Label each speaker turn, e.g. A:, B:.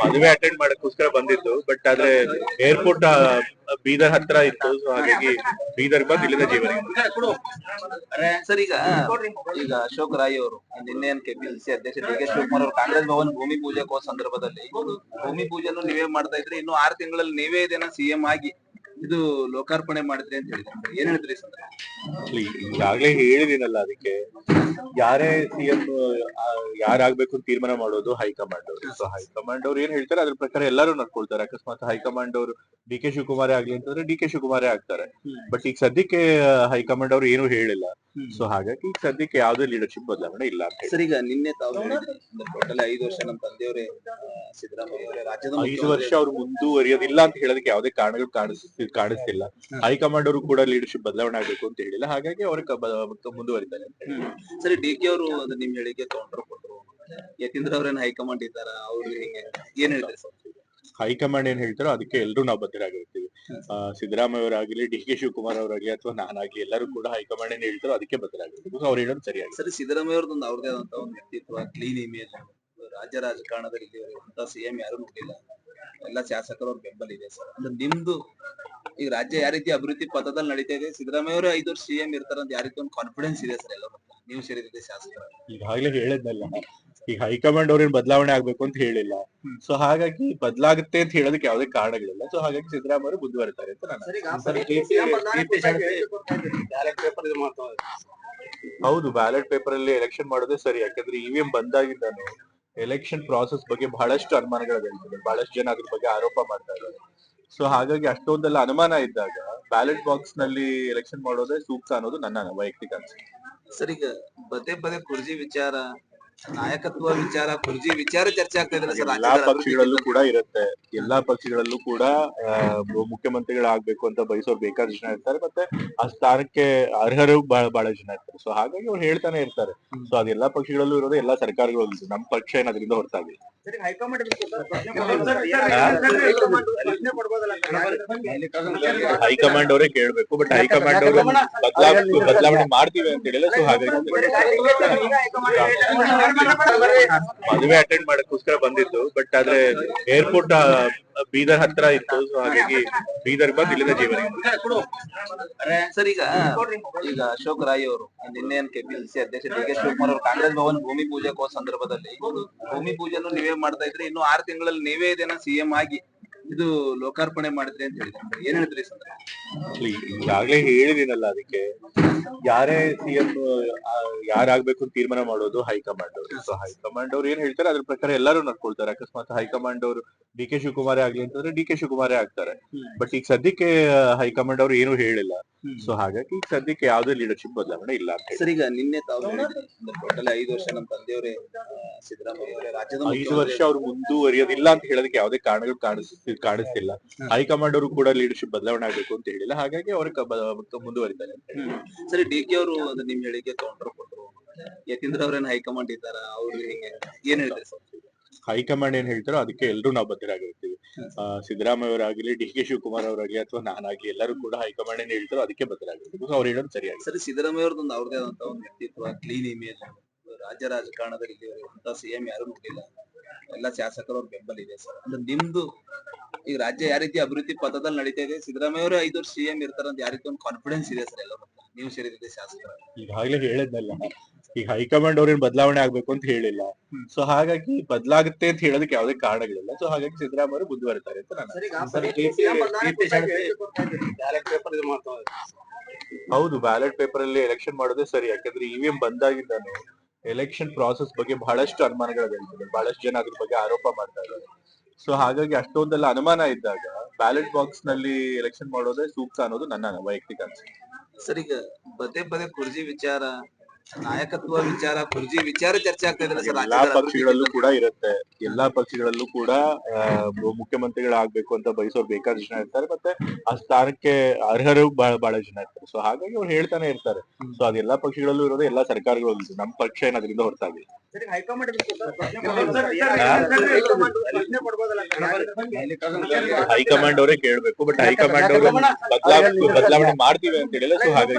A: ಮದುವೆ ಅಟೆಂಡ್ ಮಾಡಕ್ಕೋಸ್ಕರ ಬಂದಿದ್ದು ಬಟ್ ಆದ್ರೆ ಏರ್ಪೋರ್ಟ್ ಬೀದರ್ ಹತ್ರ ಇತ್ತು ಹಾಗಾಗಿ ಬೀದರ್ ಬಂದು ಇಲ್ಲಿಂದ ಜೀವನ
B: ಸರ್, ಈಗ ಈಗ ಅಶೋಕ್ ರಾಯ್ ಅವರು ನಿನ್ನೆ ಕೆಪಿಸಿಸಿ ಅಧ್ಯಕ್ಷ ಡಿ ಕೆ ಶಿವಕುಮಾರ್ ಅವರು ಕಾಂಗ್ರೆಸ್ ಭವನ್ ಭೂಮಿ ಪೂಜೆ ಕೋ ಸಂದರ್ಭದಲ್ಲಿ ಭೂಮಿ ಪೂಜೆನು ನೀವೇ ಮಾಡ್ತಾ ಇದ್ರೆ. ಇನ್ನು ಆರು ತಿಂಗಳಲ್ಲಿ ನೀವೇ ಇದನ್ನ ಸಿಎಂ ಆಗಿ ಇದು ಲೋಕಾರ್ಪಣೆ ಮಾಡಿದ್ರೆ ಅಂತ ಹೇಳಿದ್ರೆ. ಏನ್ ಹೇಳಿದ್ರಿ
A: ಈಗಾಗಲೇ ಹೇಳಿದೀನಲ್ಲ ಅದಕ್ಕೆ. ಯಾರೇ ಸಿಎಂ ಯಾರಾಗ್ಬೇಕು ಅಂತ ತೀರ್ಮಾನ ಮಾಡೋದು ಹೈಕಮಾಂಡ್ ಅವರು. ಸೊ ಹೈಕಮಾಂಡ್ ಅವ್ರು ಏನ್ ಹೇಳ್ತಾರೆ ಅದ್ರ ಪ್ರಕಾರ ಎಲ್ಲರೂ ನಡ್ಕೊಳ್ತಾರೆ. ಅಕಸ್ಮಾತ್ ಹೈಕಮಾಂಡ್ ಅವರು ಡಿ ಕೆ ಶಿವಕುಮಾರೇ ಆಗ್ಲಿ ಅಂತಂದ್ರೆ ಡಿ ಕೆ ಶಿವಕುಮಾರೇ ಆಗ್ತಾರೆ. ಬಟ್ ಈಗ ಸದ್ಯಕ್ಕೆ ಹೈಕಮಾಂಡ್ ಅವ್ರು ಏನು ಹೇಳಿಲ್ಲ. ಸೊ ಹಾಗಾಗಿ ಈಗ ಸದ್ಯಕ್ಕೆ ಯಾವುದೇ ಲೀಡರ್ಶಿಪ್ ಬದಲಾವಣೆ ಇಲ್ಲ ಅಂತ ಹೇಳಿ.
B: ಸರ್ ಈಗ ನಿನ್ನೆ ತಾವು ಹೇಳಿದ್ರಿ ಟೋಟಲ್ ಐದು ವರ್ಷ ನಮ್ಮ ತಂದೆಯವರೇ ಸಿದ್ದರಾಮಯ್ಯ ಅವರೇ ರಾಜ್ಯದ
A: ಐದು
B: ಮುಖ್ಯಮಂತ್ರಿ
A: ವರ್ಷ ಅವ್ರು ಮುಂದುವರಿಯೋದಿಲ್ಲ ಅಂತ ಹೇಳೋದಕ್ಕೆ ಯಾವುದೇ ಕಾರಣಗಳು ಕಾಣಿಸ್ ಕಾಣಿಸ್ತಿಲ್ಲ. ಹೈಕಮಾಂಡ್ ಅವರು ಕೂಡ ಲೀಡರ್ಶಿಪ್ ಬದಲಾವಣೆ ಆಗಬೇಕು ಅಂತ ಹೇಳಿಲ್ಲ. ಹಾಗಾಗಿ ಅವರು ಮುಂದುವರಿತಾರೆ ಅಂತ
B: ಸರಿ ಡಿ ಕೆ ಅವರು ಅದು ನಿಮ್ ಹೇಳಿಕೆ ತಗೊಂಡ್ರು ಕೊಟ್ರು. ಯತೀಂದ್ರ ಅವ್ರೇನ್ ಹೈಕಮಾಂಡ್ ಇದ್ದಾರ? ಅವ್ರು ಹಿಂಗೆ? ಏನ್ ಹೇಳ್ತಾರೆ ಸರ್?
A: ಹೈಕಮಾಂಡ್ ಏನ್ ಹೇಳ್ತಾರೋ ಅದಕ್ಕೆ ಎಲ್ಲರೂ ನಾವು ಬದ್ಧರಾಗಿರ್ತೀವಿ. ಆ, ಸಿದ್ದರಾಮಯ್ಯ ಅವರಾಗ್ಲಿ ಡಿ ಕೆ ಶಿವಕುಮಾರ್ ಅವರಾಗಲಿ ಅಥವಾ ನಾನಾಗ್ಲಿ ಎಲ್ಲರೂ ಕೂಡ ಹೈಕಮಾಂಡ್ ಏನ್ ಹೇಳ್ತಾರೋ ಅದಕ್ಕೆ ಬದ್ಧರಾಗಿರ್ತೀವಿ ಅವ್ರು ಹೇಳೋದು ಸರಿಯಾಗಿ
B: ಸರಿ ಸಿದ್ದರಾಮಯ್ಯ ಅವ್ರದ್ದು ಅವ್ರದೇ ಆದಂತ ಒಂದು ವ್ಯಕ್ತಿತ್ವ ಕ್ಲೀನ್ ಇಮೇಜ್ ರಾಜ್ಯ ರಾಜಕಾರಣದಲ್ಲಿ ಇಲ್ಲಿವರೆಗೆ ಸಿಎಂ ಯಾರು ನೋಡಿಲ್ಲ. ಎಲ್ಲ ಶಾಸಕರು ಬೆಂಬಲ ಇದೆ ಸರ್. ಅಂದ್ರೆ ನಿಮ್ದು ಈಗ ರಾಜ್ಯ ಯಾವ ರೀತಿ ಅಭಿವೃದ್ಧಿ ಪಥದಲ್ಲಿ ನಡೀತಾ ಇದೆ? ಸಿದ್ದರಾಮಯ್ಯ ಅವರು ಐದು ವರ್ಷ ಸಿಎಂ ಇರ್ತಾರ ಅಂತ ರೀತಿ ಒಂದು ಕಾನ್ಫಿಡೆನ್ಸ್ ಇದೆ ಸರ್ ಎಲ್ಲರೂ? ನೀವು ಸೇರಿದಂತೆ ಶಾಸಕರು.
A: ಈಗಾಗಲೇ ಹೇಳಿದ್ನಲ್ಲ ಈಗ ಹೈಕಮಾಂಡ್ ಅವ್ರೇನ್ ಬದಲಾವಣೆ ಆಗ್ಬೇಕು ಅಂತ ಹೇಳಿಲ್ಲ. ಸೊ ಹಾಗಾಗಿ ಬದಲಾಗುತ್ತೆ ಅಂತ ಹೇಳೋದಕ್ಕೆ ಯಾವುದೇ ಕಾರಣಗಳಿಲ್ಲ. ಸೊ ಹಾಗಾಗಿ ಸಿದ್ದರಾಮಯ್ಯ ಮುಂದುವರಿತಾರೆ ಅಂತ ನಾನು ಹೌದು ಬ್ಯಾಲೆಟ್ ಪೇಪರ್ ಅಲ್ಲಿ ಎಲೆಕ್ಷನ್ ಮಾಡೋದೇ ಸರಿ. ಯಾಕಂದ್ರೆ ಇವಿಎಂ ಬಂದಾಗಿದ್ದಾನು ಎಲೆಕ್ಷನ್ ಪ್ರಾಸೆಸ್ ಬಗ್ಗೆ ಬಹಳಷ್ಟು ಅನುಮಾನಗಳು ಹೇಳ್ತಾರೆ ಬಹಳಷ್ಟು ಜನ ಅದ್ರ ಬಗ್ಗೆ ಆರೋಪ ಮಾಡ್ತಾ ಇದ್ದಾರೆ. ಸೊ ಹಾಗಾಗಿ ಅಷ್ಟೊಂದೆಲ್ಲ ಅನುಮಾನ ಇದ್ದಾಗ ಬ್ಯಾಲೆಟ್ ಬಾಕ್ಸ್ನಲ್ಲಿ ಎಲೆಕ್ಷನ್ ಮಾಡೋದೇ ಸೂಕ್ತ ಅನ್ನೋದು ನನ್ನ ವೈಯಕ್ತಿಕ ಅನಿಸಿಕೆ.
B: ಸರ್ ಈಗ ಪದೇ ಪದೇ ಕುರ್ಜಿ ವಿಚಾರ ನಾಯಕತ್ವ ವಿಚಾರ ಕುರ್ಜಿ ವಿಚಾರ ಚರ್ಚೆ ಆಗ್ತಾ ಇದೆ ಸರ್
A: ಎಲ್ಲಾ ಪಕ್ಷಗಳಲ್ಲೂ ಕೂಡ ಇರುತ್ತೆ. ಎಲ್ಲಾ ಪಕ್ಷಗಳಲ್ಲೂ ಕೂಡ ಮುಖ್ಯಮಂತ್ರಿಗಳಾಗ್ಬೇಕು ಅಂತ ಬಯಸೋರು ಬೇಕಾದ ಜನ ಇರ್ತಾರೆ. ಮತ್ತೆ ಆ ಸ್ಥಾನಕ್ಕೆ ಅರ್ಹರು ಬಹಳ ಬಹಳ ಜನ ಇರ್ತಾರೆ. ಸೊ ಹಾಗಾಗಿ ಅವ್ರು ಹೇಳ್ತಾನೆ ಇರ್ತಾರೆ. ಸೊ ಅದೆಲ್ಲಾ ಪಕ್ಷಗಳಲ್ಲೂ ಇರೋದು ಎಲ್ಲಾ ಸರ್ಕಾರಗಳಲ್ಲೂ. ನಮ್ಮ ಪಕ್ಷ ಏನ್ ಅದರಿಂದ ಹೊರತಾಗಿ ಹೈಕಮಾಂಡ್ ಅವರೇ ಕೇಳ್ಬೇಕು. ಬಟ್ ಹೈಕಮಾಂಡ್ ಅವರು ಬದಲಾವಣೆ ಬದಲಾವಣೆ ಮಾಡ್ತೀವಿ ಅಂತ ಹೇಳಿಲ್ಲ ಸೊ ಹಾಗಾಗಿ ಮದುವೆ ಅಟೆಂಡ್ ಮಾಡಕ್ಕೋಸ್ಕರ ಬಂದಿದ್ದು ಬಟ್ ಆದ್ರೆ ಏರ್ಪೋರ್ಟ್ ಬೀದರ್ ಹತ್ರ ಇತ್ತು ಸೊ ಹಾಗಾಗಿ ಬೀದರ್ ಬಂದು ಇಲ್ಲಿಂದ ಜೀವನ
B: ಸರ್ ಈಗ ಈಗ ಅಶೋಕ್ ರಾಯ್ ಅವರು ನಿನ್ನೆ ಕೆಪಿಸಿಸಿ ಅಧ್ಯಕ್ಷ ಡಿ ಕೆ ಶಿವಕುಮಾರ್ ಅವರು ಕಾಂಗ್ರೆಸ್ ಭವನ್ ಭೂಮಿ ಪೂಜೆ ಕೋ ಸಂದರ್ಭದಲ್ಲಿ ಭೂಮಿ ಪೂಜೆನು ನೀವೇ ಮಾಡ್ತಾ ಇದ್ರೆ ಇನ್ನು ಆರು ತಿಂಗಳಲ್ಲಿ ನೀವೇ ಇದನ್ನ ಸಿಎಂ ಆಗಿ ಇದು ಲೋಕಾರ್ಪಣೆ ಮಾಡಿದ್ರಿ ಅಂತ ಹೇಳಿದ್ರೆ ಏನ್ ಹೇಳಿದ್ರಿ
A: ಈಗಾಗಲೇ ಹೇಳಿದೀನಲ್ಲ ಅದಕ್ಕೆ. ಯಾರೇ ಸಿಎಂ ಯಾರಾಗ್ಬೇಕು ಅಂತ ತೀರ್ಮಾನ ಮಾಡೋದು ಹೈಕಮಾಂಡ್ ಅವರು. ಸೊ ಹೈಕಮಾಂಡ್ ಅವ್ರು ಏನ್ ಹೇಳ್ತಾರೆ, ಅದ್ರ ಪ್ರಕಾರ ಎಲ್ಲರೂ ನಡ್ಕೊಳ್ತಾರೆ. ಅಕಸ್ಮಾತ್ ಹೈಕಮಾಂಡ್ ಅವರು ಡಿ ಕೆ ಶಿವಕುಮಾರೇ ಆಗ್ಲಿ ಅಂತಂದ್ರೆ ಡಿ ಕೆ ಶಿವಕುಮಾರೇ ಆಗ್ತಾರೆ. ಬಟ್ ಈಗ ಸದ್ಯಕ್ಕೆ ಹೈಕಮಾಂಡ್ ಅವರು ಏನು ಹೇಳಿಲ್ಲ. ಸೊ ಹಾಗಾಗಿ ಈಗ ಸದ್ಯಕ್ಕೆ ಯಾವ್ದೇ ಲೀಡರ್ಶಿಪ್ ಬದಲಾವಣೆ ಇಲ್ಲ ಅಂತ.
B: ಸರ್ ಈಗ ನಿನ್ನೆ ತಾವು ಟೋಟಲ್ ಐದು ವರ್ಷ ನಮ್ಮ ತಂದೆಯವರೇ ಸಿದ್ದರಾಮಯ್ಯ ಅವರೇ ರಾಜ್ಯದ
A: ಐದು ವರ್ಷ ಅವ್ರು ಮುಂದುವರಿಯೋದಿಲ್ಲ ಅಂತ ಹೇಳೋದಕ್ಕೆ ಯಾವುದೇ ಕಾರಣಗಳು ಕಾಣಿಸ್ ಕಾಣಿಸ್ತಿಲ್ಲ. ಹೈಕಮಾಂಡ್ ಅವರು ಕೂಡ ಲೀಡರ್ಶಿಪ್ ಬದಲಾವಣೆ ಆಗ್ಬೇಕು ಅಂತ ಹೇಳಿಲ್ಲ. ಹಾಗಾಗಿ ಅವ್ರ ಮುಂದುವರಿತಾರೆ
B: ಸರಿ ಡಿ ಕೆ ಅವರು ಅದು ನಿಮ್ ಹೇಳಿಕೆ ತಗೊಂಡ್ರು ಕೊಟ್ರು ಯತೀಂದ್ರ ಅವ್ರೇನ್ ಹೈಕಮಾಂಡ್ ಇದ್ದಾರ? ಅವ್ರು ಹಿಂಗೆ? ಏನ್ ಹೇಳ್ತಾರೆ ಸರ್?
A: ಹೈಕಮಾಂಡ್ ಏನ್ ಹೇಳ್ತಾರೋ ಅದಕ್ಕೆ ಎಲ್ಲರೂ ನಾವು ಬದ್ಧರಾಗಿರ್ತೀವಿ. ಸಿದ್ದರಾಮಯ್ಯ ಅವರಾಗ್ಲಿ ಡಿ ಕೆ ಶಿವಕುಮಾರ್ ಅವರಾಗ್ಲಿ ಅಥವಾ ನಾನಾಗ್ಲಿ ಎಲ್ಲರೂ ಕೂಡ ಹೈಕಮಾಂಡ್ ಏನ್ ಹೇಳ್ತಾರೋ ಅದಕ್ಕೆ ಬದ್ಧರಾಗಿರ್ತೀವಿ. ಅವ್ರು ಹೇಳೋದು ಸರಿಯಾಗಿ
B: ಸರಿ ಸಿದ್ದರಾಮಯ್ಯ ಅವ್ರದ್ದು ಅವ್ರದೇ ಆದಂತ ಒಂದು ವ್ಯಕ್ತಿತ್ವ ಕ್ಲೀನ್ ಇಮೇಜ್ ರಾಜ್ಯ ರಾಜಕಾರಣದಲ್ಲಿ ಇಲ್ಲಿವರೆಗೆ ಅಂತ ಸಿಎಂ ಯಾರು ನೋಡಿಲ್ಲ ಎಲ್ಲ ಶಾಸಕರು ಅವ್ರ ಬೆಂಬಲ ಇದೆ ಸರ್. ಅಂದ್ರೆ ನಿಮ್ದು ಈಗ ರಾಜ್ಯ ಯಾವ ರೀತಿ ಅಭಿವೃದ್ಧಿ ಪಥದಲ್ಲಿ ನಡೀತಾ ಇದೆ? ಸಿದ್ದರಾಮಯ್ಯ ಅವರು ಐದು ವರ್ಷ ಸಿಎಂ ಇರ್ತಾರ ಅಂತ ಯಾವ ರೀತಿ ಒಂದು ಕಾನ್ಫಿಡೆನ್ಸ್ ಇದೆ ಸರ್ ಎಲ್ಲರೂ ನೀವು ಸೇರಿದ್ರೆ ಶಾಸಕರು.
A: ಈಗಾಗಲೇ ಹೇಳಿದ್ನಲ್ಲ ಈಗ ಹೈಕಮಾಂಡ್ ಅವ್ರೇನ್ ಬದಲಾವಣೆ ಆಗ್ಬೇಕು ಅಂತ ಹೇಳಿಲ್ಲ. ಸೊ ಹಾಗಾಗಿ ಬದಲಾಗುತ್ತೆ ಅಂತ ಹೇಳೋದಕ್ಕೆ ಯಾವುದೇ ಕಾರಣಗಳಿಲ್ಲ. ಸೊ ಹಾಗಾಗಿ ಸಿದ್ದರಾಮಯ್ಯ ಮುಂದುವರಿತಾರೆ ಅಂತ ನಾನು ಹೌದು ಬ್ಯಾಲೆಟ್ ಪೇಪರ್ ಅಲ್ಲಿ ಎಲೆಕ್ಷನ್ ಮಾಡೋದೇ ಸರಿ. ಯಾಕಂದ್ರೆ ಇವಿಎಂ ಬಂದಾಗಿದ್ದಾನು ಎಲೆಕ್ಷನ್ ಪ್ರಾಸೆಸ್ ಬಗ್ಗೆ ಬಹಳಷ್ಟು ಅನುಮಾನಗಳು ಬಹಳಷ್ಟು ಜನ ಅದ್ರ ಬಗ್ಗೆ ಆರೋಪ ಮಾಡ್ತಾ ಇದ್ದಾರೆ. ಸೊ ಹಾಗಾಗಿ ಅಷ್ಟೊಂದೆಲ್ಲ ಅನುಮಾನ ಇದ್ದಾಗ ಬ್ಯಾಲೆಟ್ ಬಾಕ್ಸ್ನಲ್ಲಿ ಎಲೆಕ್ಷನ್ ಮಾಡೋದೇ ಸೂಕ್ತ ಅನ್ನೋದು ನನ್ನ ವೈಯಕ್ತಿಕ ಅನಿಸಿಕೆ.
B: ಸರ್ ಈಗ ಪದೇ ಪದೇ ಕುರ್ಜಿ ವಿಚಾರ ನಾಯಕತ್ವ ವಿಚಾರ ಕುರ್ಜಿ ವಿಚಾರ ಚರ್ಚೆ ಆಗ್ತಾ ಇದೆ ಸರ್?
A: ಎಲ್ಲಾ ಪಕ್ಷಗಳಲ್ಲೂ ಕೂಡ ಇರುತ್ತೆ. ಎಲ್ಲಾ ಪಕ್ಷಗಳಲ್ಲೂ ಕೂಡ ಮುಖ್ಯಮಂತ್ರಿಗಳಾಗ್ಬೇಕು ಅಂತ ಬಯಸೋರು ಬೇಕಾದ ಜನ ಇರ್ತಾರೆ. ಮತ್ತೆ ಆ ಸ್ಥಾನಕ್ಕೆ ಅರ್ಹರು ಬಹಳ ಬಹಳ ಜನ ಇರ್ತಾರೆ. ಸೊ ಹಾಗಾಗಿ ಅವ್ರು ಹೇಳ್ತಾನೆ ಇರ್ತಾರೆ. ಸೊ ಅದೆಲ್ಲಾ ಪಕ್ಷಗಳಲ್ಲೂ ಇರೋದು ಎಲ್ಲಾ ಸರ್ಕಾರಗಳಲ್ಲೂ ಇದೆ. ನಮ್ಮ ಪಕ್ಷ ಏನ್ ಅದರಿಂದ ಹೊರತಾಗಿ ಹೈಕಮಾಂಡ್ ಅವರೇ ಕೇಳ್ಬೇಕು ಬಟ್ ಹೈಕಮಾಂಡ್ ಅವರು ಬದಲಾವಣೆ ಬದಲಾವಣೆ ಮಾಡ್ತೀವಿ ಅಂತ ಹೇಳಿಲ್ಲ. ಸೊ ಹಾಗಾಗಿ